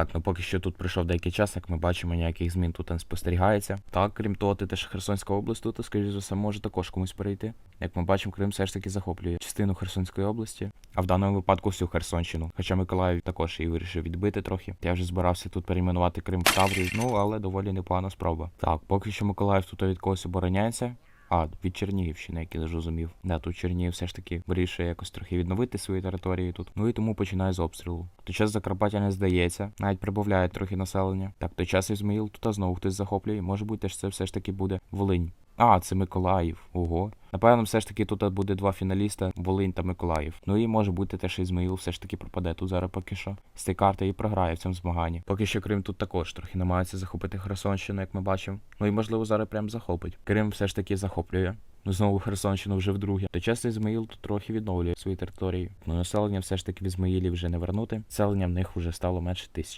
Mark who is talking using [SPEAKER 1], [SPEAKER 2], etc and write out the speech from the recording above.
[SPEAKER 1] Так, ну поки що тут пройшов деякий час, як ми бачимо, ніяких змін тут не спостерігається. Так, крім того, ти теж Херсонська область тут, скоріш за все, може також комусь перейти. Як ми бачимо, Крим все ж таки захоплює частину Херсонської області, а в даному випадку всю Херсонщину. Хоча Миколаїв також її вирішив відбити трохи. Я вже збирався тут перейменувати Крим в Таврію, ну але доволі непогана спроба. Так, поки що Миколаїв тут від когось обороняється. А, від Чернігівщини, як я зрозумів. Да, тут Чернігів все ж таки вирішує якось трохи відновити свої території тут. Ну і тому починає з обстрілу. Той час Закарпаття не здається, навіть прибавляє трохи населення. Так, той час Ізмаїл тут знову хтось захоплює. Може бути, це все ж таки буде Волинь. А, це Миколаїв. Ого. Напевно, все ж таки тут буде два фіналіста Волинь та Миколаїв. Ну і може бути те, що Ізмаїл все ж таки пропаде тут зараз поки що. З цієї карти і програє в цьому змаганні. Поки що Крим тут також трохи намагається захопити Херсонщину, як ми бачимо. Ну і можливо зараз прям захопить. Крим все ж таки захоплює. Ну, знову Херсонщину вже вдруге. Той час Ізмаїл тут трохи відновлює свої території. Ну населення все ж таки в Ізмаїлі вже не вернути. Населення в них вже стало менше тисячі.